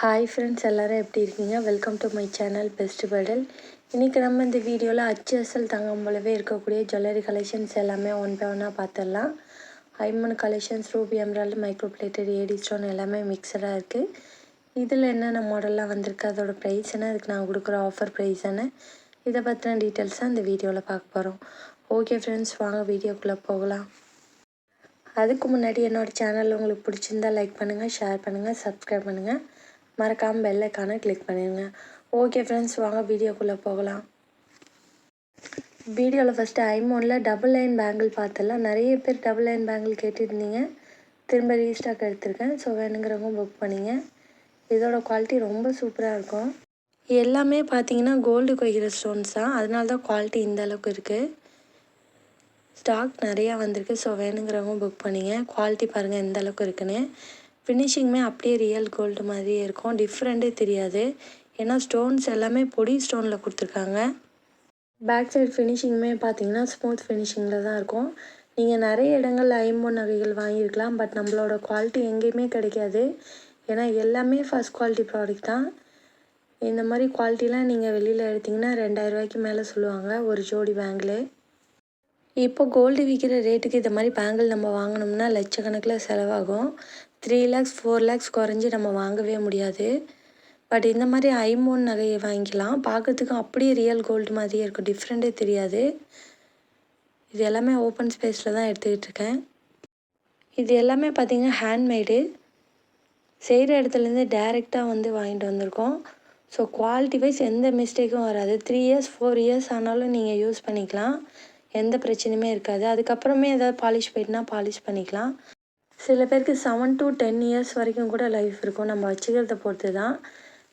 Hi friends எல்லோரும் எப்படி இருக்கீங்க? Welcome to my channel best பேடல் இன்றைக்கி நம்ம இந்த வீடியோவில் அச்சு அசல் தங்கம் போலவே இருக்கக்கூடிய ஜுவல்லரி கலெக்ஷன்ஸ் எல்லாமே ஒன் பை ஒன்னாக பார்த்துடலாம் ஐமன் collections ruby emerald micro plated A D stone எல்லாமே மிக்சடாக இருக்குது இதில் என்னென்ன மாடல்லாம் வந்திருக்கு அதோட ப்ரைஸ் என்ன? அதுக்கு நான் கொடுக்குற ஆஃபர் ப்ரைஸ் என்ன? இதை பற்றின டீட்டெயில்ஸாக இந்த வீடியோவில் பார்க்க போகிறோம் ஓகே ஃப்ரெண்ட்ஸ் வாங்க வீடியோக்குள்ளே போகலாம். அதுக்கு முன்னாடி என்னோடய சேனல் உங்களுக்கு பிடிச்சிருந்தா லைக் பண்ணுங்கள் ஷேர் பண்ணுங்கள் சப்ஸ்கிரைப் பண்ணுங்கள் மறக்காமல் பெல்லைக்கான கிளிக் பண்ணிடுங்க ஓகே ஃப்ரெண்ட்ஸ் வாங்க வீடியோக்குள்ளே போகலாம். வீடியோவில் ஃபஸ்ட்டு ஐமோனில் டபுள் லைன் பேங்கிள் பார்த்தலாம் நிறைய பேர் டபுள் லைன் பேங்கிள் கேட்டிருந்தீங்க. திரும்ப ரீஸ்டாக் எடுத்திருக்கேன். ஸோ வேணுங்கிறவங்க புக் பண்ணிங்க. இதோட குவாலிட்டி ரொம்ப சூப்பராக இருக்கும். எல்லாமே பார்த்தீங்கன்னா கோல்டு கொய்கிற ஸ்டோன்ஸ் தான். அதனால தான் குவாலிட்டி இந்த அளவுக்கு இருக்குது ஸ்டாக் நிறையா வந்திருக்கு. ஸோ வேணுங்கிறவங்க புக் பண்ணிங்க. குவாலிட்டி பாருங்கள் எந்த அளவுக்கு இருக்குன்னு. ஃபினிஷிங்குமே அப்படியே ரியல் கோல்டு மாதிரியே இருக்கும். டிஃப்ரெண்ட்டே தெரியாது. ஏன்னா ஸ்டோன்ஸ் எல்லாமே பொடி ஸ்டோனில் கொடுத்துருக்காங்க. பேக் சைடு ஃபினிஷிங்குமே பார்த்தீங்கன்னா ஸ்மூத் ஃபினிஷிங்கில் தான் இருக்கும். நீங்கள் நிறைய இடங்களில் ஐம்பொன் நகைகள் வாங்கியிருக்கலாம். பட் நம்மளோட குவாலிட்டி எங்கேயுமே கிடைக்காது. ஏன்னா எல்லாமே ஃபஸ்ட் குவாலிட்டி ப்ராடக்ட் தான். இந்த மாதிரி குவாலிட்டிலாம் நீங்கள் வெளியில் எடுத்திங்கன்னா ரெண்டாயிரரூவாய்க்கு மேலே சொல்லுவாங்க. ஒரு ஜோடி பேங்கில் இப்போ கோல்டு விற்கிற ரேட்டுக்கு இந்த மாதிரி பேங்கிள் நம்ம வாங்கினோம்னா லட்சக்கணக்கில் செலவாகும். த்ரீ லேக்ஸ் ஃபோர் லேக்ஸ் குறைஞ்சி நம்ம வாங்கவே முடியாது. பட் இந்த மாதிரி ஐமோன் நகையை வாங்கிக்கலாம். பார்க்கறதுக்கு அப்படியே ரியல் கோல்டு மாதிரியே இருக்கும். டிஃப்ரெண்ட்டே தெரியாது. இது எல்லாமே ஓப்பன் ஸ்பேஸில் தான் எடுத்துக்கிட்டு இருக்கேன். இது எல்லாமே பார்த்திங்கன்னா ஹேண்ட்மேடு செய்கிற இடத்துலேருந்து டேரெக்டாக வந்து வாங்கிட்டு வந்திருக்கோம். ஸோ குவாலிட்டி வைஸ் எந்த மிஸ்டேக்கும் வராது. த்ரீ இயர்ஸ் ஃபோர் இயர்ஸ் ஆனாலும் நீங்கள் யூஸ் பண்ணிக்கலாம். எந்த பிரச்சனையுமே இருக்காது. அதுக்கப்புறமே ஏதாவது பாலிஷ் போயிட்டுனா பாலிஷ் பண்ணிக்கலாம். சில பேருக்கு செவன் டு டென் இயர்ஸ் வரைக்கும் கூட லைஃப் இருக்கும். நம்ம வச்சுக்கிறத பொறுத்து தான்.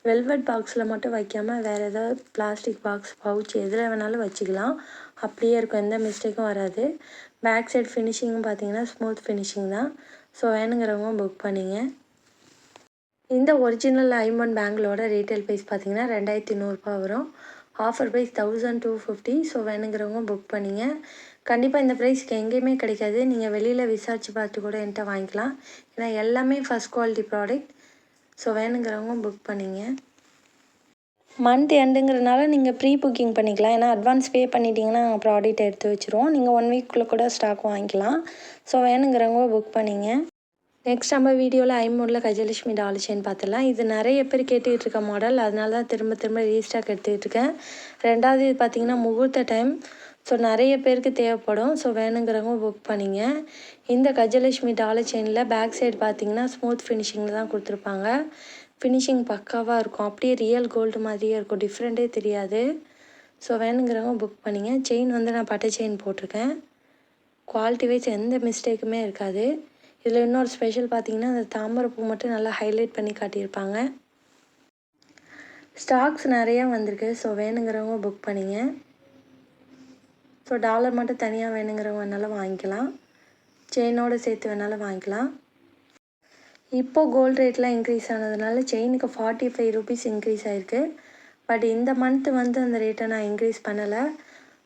வெல்வெட் பாக்ஸில் மட்டும் வைக்காமல் வேறு ஏதாவது பிளாஸ்டிக் பாக்ஸ் பவுச் எதில் வேணாலும் வச்சுக்கலாம். அப்படியே இருக்கும். எந்த மிஸ்டேக்கும் வராது. பேக் சைட் ஃபினிஷிங்கும் பார்த்தீங்கன்னா ஸ்மூத் ஃபினிஷிங் தான். ஸோ வேணுங்கிறவங்க புக் பண்ணிங்க. இந்த ஒரிஜினல் ஐமன் பேங்கிலோட ரீட்டைல் ப்ரைஸ் பார்த்தீங்கன்னா ரெண்டாயிரத்தி நூறுரூபா வரும். Offer price thousand two fifty so வேணுங்கிறவங்க புக் பண்ணிங்க. கண்டிப்பாக இந்த ப்ரைஸ்க்கு எங்கேயுமே கிடைக்காது. நீங்கள் வெளியில் விசாரித்து பார்த்து கூட என்கிட்ட வாங்கிக்கலாம். ஏன்னா எல்லாமே ஃபஸ்ட் குவாலிட்டி ப்ராடக்ட் ஸோ வேணுங்கிறவங்க புக் பண்ணிங்க. மந்த் எண்டுங்கிறதுனால நீங்கள் ப்ரீ புக்கிங் பண்ணிக்கலாம். ஏன்னா அட்வான்ஸ் பே பண்ணிட்டீங்கன்னா நாங்கள் ப்ராடக்ட் எடுத்து வச்சுருவோம். நீங்கள் ஒன் வீக்குள்ளே கூட ஸ்டாக் வாங்கிக்கலாம். ஸோ வேணுங்கிறவங்க புக் பண்ணிங்க. நெக்ஸ்ட் நம்ம வீடியோவில் ஐமூடில் கஜலட்சுமி டால் செயின் பார்த்துடலாம். இது நிறைய பேர் கேட்டுக்கிட்டு இருக்க மாடல் அதனால தான் திரும்ப திரும்ப ரீஸ்டாக் எடுத்துக்கிட்டு இருக்கேன். ரெண்டாவது இது பார்த்திங்கன்னா முகூர்த்த டைம் ஸோ நிறைய பேருக்கு தேவைப்படும். ஸோ வேணுங்கிறவங்க புக் பண்ணிங்க. இந்த கஜலட்சுமி டாலர் செயினில் பேக் சைடு பார்த்தீங்கன்னா ஸ்மூத் ஃபினிஷிங்கில் தான் கொடுத்துருப்பாங்க. ஃபினிஷிங் பக்காவாக இருக்கும். அப்படியே ரியல் கோல்டு மாதிரியே இருக்கும். டிஃப்ரெண்ட்டே தெரியாது. ஸோ வேணுங்கிறவங்க புக் பண்ணிங்க. செயின் வந்து நான் பட்டை செயின் போட்டிருக்கேன். குவாலிட்டி வைஸ் எந்த மிஸ்டேக்குமே இருக்காது. இதில் இன்னொரு ஸ்பெஷல் பார்த்தீங்கன்னா அந்த தாமரைப்பூ மட்டும் நல்லா ஹைலைட் பண்ணி காட்டியிருப்பாங்க. ஸ்டாக்ஸ் நிறையா வந்திருக்கு. ஸோ வேணுங்கிறவங்க புக் பண்ணிங்க. ஸோ டாலர் மட்டும் தனியாக வேணுங்கிறவங்க வேணாலும் வாங்கிக்கலாம் செயினோடு சேர்த்து வேணாலும் வாங்கிக்கலாம். இப்போது கோல்டு ரேட்லாம் இன்க்ரீஸ் ஆனதுனால செயினுக்கு ஃபார்ட்டி ஃபைவ் ருபீஸ் இன்க்ரீஸ் ஆகிருக்கு பட் இந்த மந்த்து வந்து அந்த ரேட்டை நான் இன்க்ரீஸ் பண்ணலை.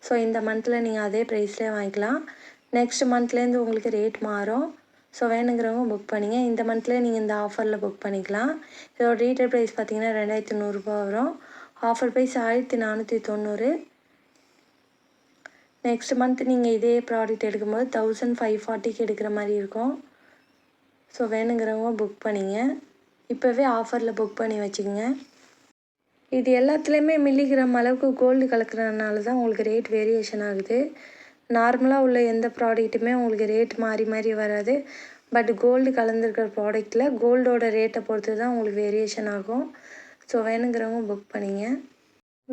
ஸோ இந்த மந்தில் நீங்கள் அதே ப்ரைஸ்லேயே வாங்கிக்கலாம். நெக்ஸ்ட் மந்த்லேருந்து உங்களுக்கு ரேட் மாறும். ஸோ வேணுங்கிறவங்க புக் பண்ணிங்க. இந்த மந்த்லேயே நீங்கள் இந்த ஆஃபரில் புக் பண்ணிக்கலாம். இதோட ரீட்டைல் ப்ரைஸ் பார்த்தீங்கன்னா ரெண்டாயிரத்தி நூறுரூபா வரும். ஆஃபர் ப்ரைஸ் ஆயிரத்தி நானூற்றி தொண்ணூறு. நெக்ஸ்ட் மந்த் நீங்கள் இதே ப்ராடக்ட் எடுக்கும்போது தௌசண்ட் ஃபைவ் ஃபார்ட்டிக்கு எடுக்கிற மாதிரி இருக்கும். ஸோ வேணுங்கிறவங்க புக் பண்ணிங்க. இப்போவே ஆஃபரில் புக் பண்ணி வச்சுக்கோங்க. இது எல்லாத்துலேயுமே மில்லிகிராம் அளவுக்கு கோல்டு கலக்கிறதுனால தான் உங்களுக்கு ரேட் வேரியேஷன் ஆகுது. நார்மலாக உள்ள எந்த ப்ராடக்ட்டுமே உங்களுக்கு ரேட் மாறி மாறி வராது. பட் கோல்டு கலந்துருக்கிற ப்ராடக்ட்டில் கோல்டோட ரேட்டை பொறுத்து தான் உங்களுக்கு வேரியேஷன் ஆகும். ஸோ வேணுங்கிறவங்க புக் பண்ணிங்க.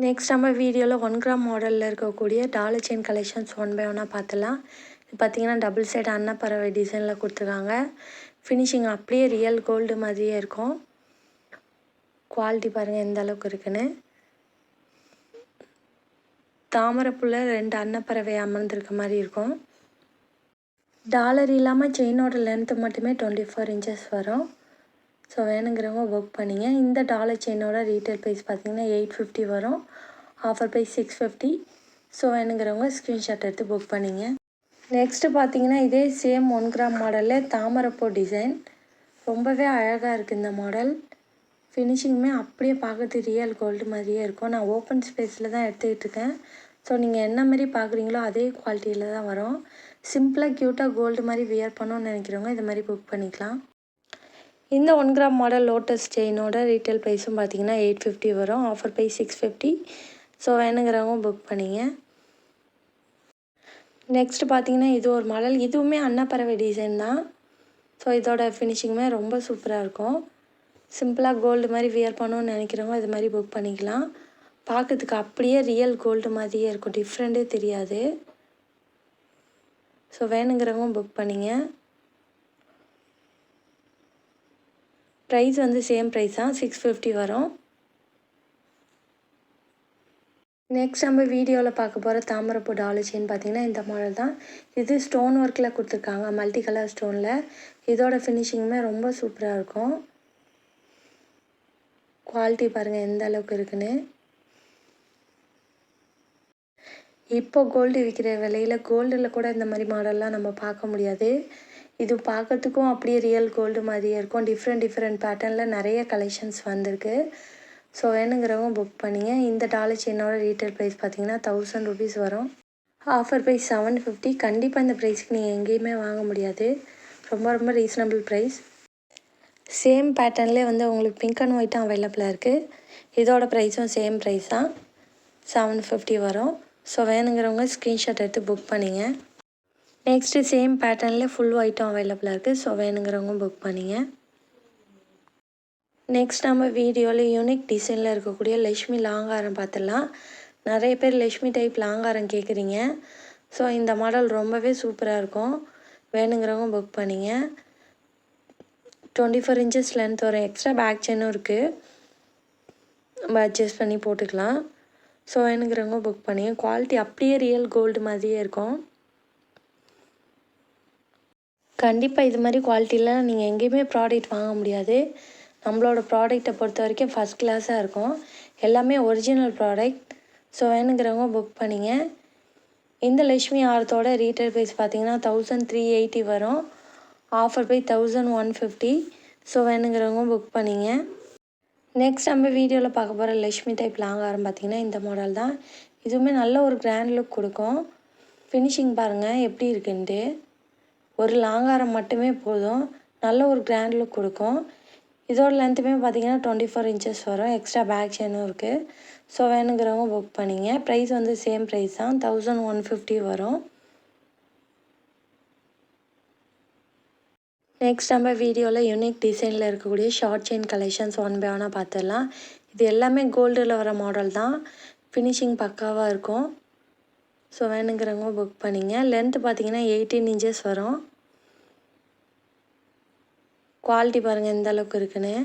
நெக்ஸ்ட் நம்ம வீடியோவில் ஒன் கிராம் மாடலில் இருக்கக்கூடிய dollar chain collections one by ஒன்னாக பார்த்துலாம் இது பார்த்திங்கன்னா டபுள் சைடு அன்னப்பறவை டிசைனில் கொடுத்துருக்காங்க. ஃபினிஷிங் அப்படியே ரியல் கோல்டு மாதிரியே இருக்கும். குவாலிட்டி பாருங்கள் எந்த அளவுக்கு இருக்குன்னு. தாமரைப்புள்ள ரெண்டு அன்னப்பறவை அமர்ந்திருக்க மாதிரி இருக்கும். டாலர் இல்லாமல் செயினோட லென்த்து மட்டுமே டுவெண்ட்டி ஃபோர் இன்ச்சஸ் வரும். ஸோ வேணுங்கிறவங்க புக் பண்ணிங்க. இந்த டாலர் செயினோட ரீட்டைல் ப்ரைஸ் பார்த்திங்கன்னா எயிட் ஃபிஃப்டி வரும். Offer price six fifty so வேணுங்கிறவங்க ஸ்க்ரீன்ஷாட் எடுத்து புக் பண்ணிங்க. நெக்ஸ்ட்டு பார்த்தீங்கன்னா இதே சேம் ஒன் கிராம் மாடலில் தாமரப்பூ டிசைன் ரொம்பவே அழகாக இருக்குது இந்த மாடல் ஃபினிஷிங்குமே அப்படியே பார்க்குறது ரியல் கோல்டு மாதிரியே இருக்கும். நான் ஓப்பன் ஸ்பேஸில் தான் எடுத்துக்கிட்டு இருக்கேன். ஸோ நீங்கள் என்ன மாதிரி பார்க்குறீங்களோ அதே குவாலிட்டியில் தான் வரும். சிம்பிளாக க்யூட்டாக கோல்டு மாதிரி வியர் பண்ணணும்னு நினைக்கிறவங்க இது மாதிரி புக் பண்ணிக்கலாம். இந்த ஒன் கிராம் மாடல் லோட்டஸ் செயினோட ரீட்டைல் ப்ரைஸும் பார்த்தீங்கன்னா எயிட் ஃபிஃப்டி வரும். Offer price six fifty so வேணுங்கிறவங்க புக் பண்ணிங்க. நெக்ஸ்ட் பார்த்தீங்கன்னா இது ஒரு மாடல் இதுவுமே அன்னப்பறவை டிசைன் தான். ஸோ இதோட ஃபினிஷிங்குமே ரொம்ப சூப்பராக இருக்கும். சிம்பிளாக கோல்டு மாதிரி வியர் பண்ணணும்னு நினைக்கிறவங்க இது மாதிரி புக் பண்ணிக்கலாம். பார்க்கறதுக்கு அப்படியே ரியல் கோல்டு மாதிரியே இருக்கும். டிஃப்ரெண்ட்டே தெரியாது. ஸோ வேணுங்கிறவங்க புக் பண்ணிங்க. ப்ரைஸ் வந்து சேம் ப்ரைஸ் தான். சிக்ஸ் ஃபிஃப்டி வரும். நெக்ஸ்ட் நம்ம வீடியோவில் பார்க்க போகிற தாமரைப்பூ டாலச்சின்னு பார்த்தீங்கன்னா பார்த்திங்கன்னா இந்த மாடல் தான். இது ஸ்டோன் ஒர்க்கில் கொடுத்துருக்காங்க. மல்டி கலர் ஸ்டோனில் இதோட ஃபினிஷிங்குமே ரொம்ப சூப்பராக இருக்கும். குவாலிட்டி பாருங்கள் எந்த அளவுக்கு இருக்குன்னு. இப்போ கோல்டு விற்கிற விலையில் கோல்டில் கூட இந்த மாதிரி மாடல்லாம் நம்ம பார்க்க முடியாது. இது பார்க்கறதுக்கும் அப்படியே ரியல் கோல்டு மாதிரியே இருக்கும். டிஃப்ரெண்ட் டிஃப்ரெண்ட் பேட்டர்னில் நிறைய கலெக்ஷன்ஸ் வந்திருக்கு. ஸோ வேணுங்கிறவங்க புக் பண்ணிங்க. இந்த டாலர் செயினோட ரீட்டைல் ப்ரைஸ் பார்த்தீங்கன்னா தௌசண்ட் ருபீஸ் வரும். ஆஃபர் ப்ரைஸ் செவன் ஃபிஃப்டி கண்டிப்பாக இந்த ப்ரைஸ்க்கு நீங்கள் எங்கேயுமே வாங்க முடியாது. ரொம்ப ரொம்ப ரீசனபிள் ப்ரைஸ் சேம் பேட்டர்ன்லேயே வந்து உங்களுக்கு பிங்க் அண்ட் ஒயிட்டும் அவைலபிளாக இருக்குது இதோட ப்ரைஸும் சேம் ப்ரைஸ் தான். செவன் ஃபிஃப்டி வரும். ஸோ வேணுங்கிறவங்க ஸ்க்ரீன்ஷாட் எடுத்து புக் பண்ணிங்க. நெக்ஸ்ட்டு சேம் பேட்டர்னில் ஃபுல் ஒயிட்டும் அவைலபிளாக இருக்குது ஸோ வேணுங்கிறவங்க புக் பண்ணிங்க. நெக்ஸ்ட் நம்ம வீடியோவில் யூனிக் டிசைனில் இருக்கக்கூடிய லக்ஷ்மி லாங்காரம் பார்த்துடலாம். நிறைய பேர் லக்ஷ்மி டைப் லாங்காரம் கேட்குறீங்க ஸோ இந்த மாடல் ரொம்பவே சூப்பராக இருக்கும். வேணுங்கிறவங்க புக் பண்ணிங்க. டுவெண்ட்டி ஃபோர் இன்ச்சஸ் லென்த் வரும் எக்ஸ்ட்ரா பேக் செயினும் இருக்குது நம்ம அட்ஜஸ்ட் பண்ணி போட்டுக்கலாம். ஸோ வேணுங்கிறவங்க புக் பண்ணிங்க. குவாலிட்டி அப்படியே ரியல் கோல்டு மாதிரியே இருக்கும். கண்டிப்பாக இது மாதிரி குவாலிட்டியில் நீங்கள் எங்கேயுமே ப்ராடக்ட் வாங்க முடியாது. நம்மளோட ப்ராடக்ட்டை பொறுத்த வரைக்கும் ஃபஸ்ட் கிளாஸாக இருக்கும். எல்லாமே ஒரிஜினல் ப்ராடக்ட் ஸோ வேணுங்கிறவங்க புக் பண்ணிங்க. இந்த லக்ஷ்மி ஆரத்தோட ரீட்டைல் ப்ரைஸ் பார்த்தீங்கன்னா தௌசண்ட் த்ரீ எயிட்டி வரும். Offer by thousand one fifty so வேணுங்கிறவங்க புக் பண்ணிங்க. நெக்ஸ்ட் நம்ம வீடியோவில் பார்க்க போகிற லக்ஷ்மி டைப் லாங்காரம் பார்த்திங்கன்னா இந்த மாடல் தான். இதுவுமே நல்ல ஒரு கிராண்ட் லுக் கொடுக்கும். ஃபினிஷிங் பாருங்கள் எப்படி இருக்குன்ட்டு. ஒரு லாங்காரம் மட்டுமே போதும். நல்ல ஒரு கிராண்ட் லுக் கொடுக்கும். இதோட லென்த்துமே பார்த்தீங்கன்னா டுவெண்ட்டி ஃபோர் இன்ச்சஸ் வரும். எக்ஸ்ட்ரா பேக் செயினும் இருக்குது ஸோ வேணுங்கிறவங்க புக் பண்ணிங்க. ப்ரைஸ் வந்து சேம் ப்ரைஸ் தான். தௌசண்ட் ஒன் ஃபிஃப்டி வரும். நெக்ஸ்ட் நம்ம வீடியோவில் யூனிக் டிசைனில் இருக்கக்கூடிய short chain collections one by ஒன்னாக பார்த்துடலாம் இது எல்லாமே கோல்டில் வர மாடல் தான். ஃபினிஷிங் பக்காவாக இருக்கும். ஸோ வேணுங்கிறவங்க புக் பண்ணிங்க. லென்த்து பார்த்தீங்கன்னா எயிட்டீன் இன்ச்சஸ் வரும். குவாலிட்டி பாருங்கள் எந்த அளவுக்கு இருக்குன்னு.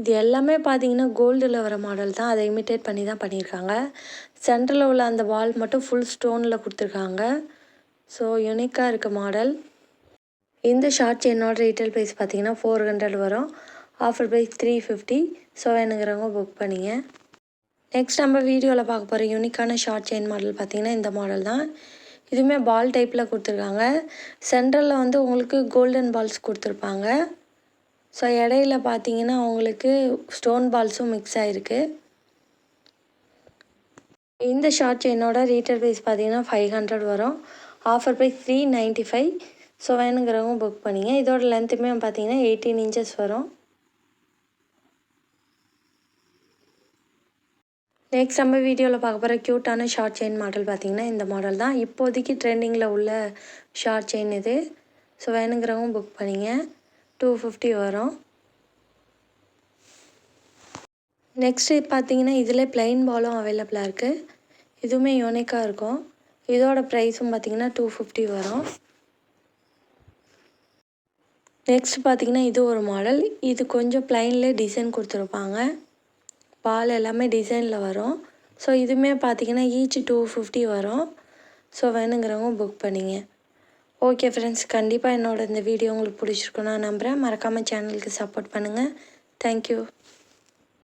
இது எல்லாமே பார்த்தீங்கன்னா கோல்டில் வர மாடல் தான். அதை இமிட்டேட் பண்ணி தான் பண்ணியிருக்காங்க. சென்டரில் உள்ள அந்த வால் மட்டும் ஃபுல் ஸ்டோனில் கொடுத்துருக்காங்க. ஸோ யூனிக்காக இருக்க மாடல் இந்த ஷார்ட் செயினோட ரீட்டைல் ப்ரைஸ் பார்த்தீங்கன்னா ஃபோர் ஹண்ட்ரட் வரும். Offer price three fifty so வேணுங்கிறவங்க புக் பண்ணிங்க. நெக்ஸ்ட் நம்ம வீடியோவில் பார்க்க போகிற யூனிக்கான ஷார்ட் செயின் மாடல் பார்த்திங்கன்னா இந்த மாடல் தான். இதுவுமே பால் டைப்பில் கொடுத்துருக்காங்க. சென்ட்ரலில் வந்து உங்களுக்கு கோல்டன் பால்ஸ் கொடுத்துருப்பாங்க. ஸோ இடையில பார்த்தீங்கன்னா உங்களுக்கு ஸ்டோன் பால்ஸும் மிக்ஸ் ஆகிருக்கு இந்த ஷார்ட் செயினோட ரீட்டர் ப்ரைஸ் பார்த்தீங்கன்னா ஃபைவ் ஹண்ட்ரட் வரும். Offer price three ninety five so வேணுங்கிறவங்க புக் பண்ணிங்க. இதோட லென்த்துமே பார்த்தீங்கன்னா எயிட்டீன் இன்ச்சஸ் வரும். நெக்ஸ்ட் நம்ம வீடியோவில் பார்க்க போகிற க்யூட்டான ஷார்ட் செயின் மாடல் பார்த்திங்கன்னா இந்த மாடல் தான். இப்போதைக்கு ட்ரெண்டிங்கில் உள்ள ஷார்ட் செயின் இது. ஸோ வேணுங்கிறவங்க புக் பண்ணிங்க. டூ ஃபிஃப்டி வரும். நெக்ஸ்ட்டு பார்த்தீங்கன்னா இதில் ப்ளைன் பாலும் அவைலபிளாக இருக்குது இதுவுமே யூனிக்காக இருக்கும். இதோட ப்ரைஸும் பார்த்திங்கன்னா டூ ஃபிஃப்டி வரும். நெக்ஸ்ட் பார்த்திங்கன்னா இது ஒரு மாடல் இது கொஞ்சம் ப்ளைன்லேயே டிசைன் கொடுத்துருப்பாங்க. பால் எல்லாமே டிசைனில் வரும். ஸோ இதுவுமே பார்த்தீங்கன்னா ஈச் டூ ஃபிஃப்டி வரும். ஸோ வேணுங்கிறவங்க புக் பண்ணிங்க. ஓகே ஃப்ரெண்ட்ஸ் கண்டிப்பாக என்னோட இந்த வீடியோ உங்களுக்கு பிடிச்சிருக்குன்னு நான் நம்புகிறேன் மறக்காமல் சேனலுக்கு சப்போர்ட் பண்ணுங்கள் தேங்க்யூ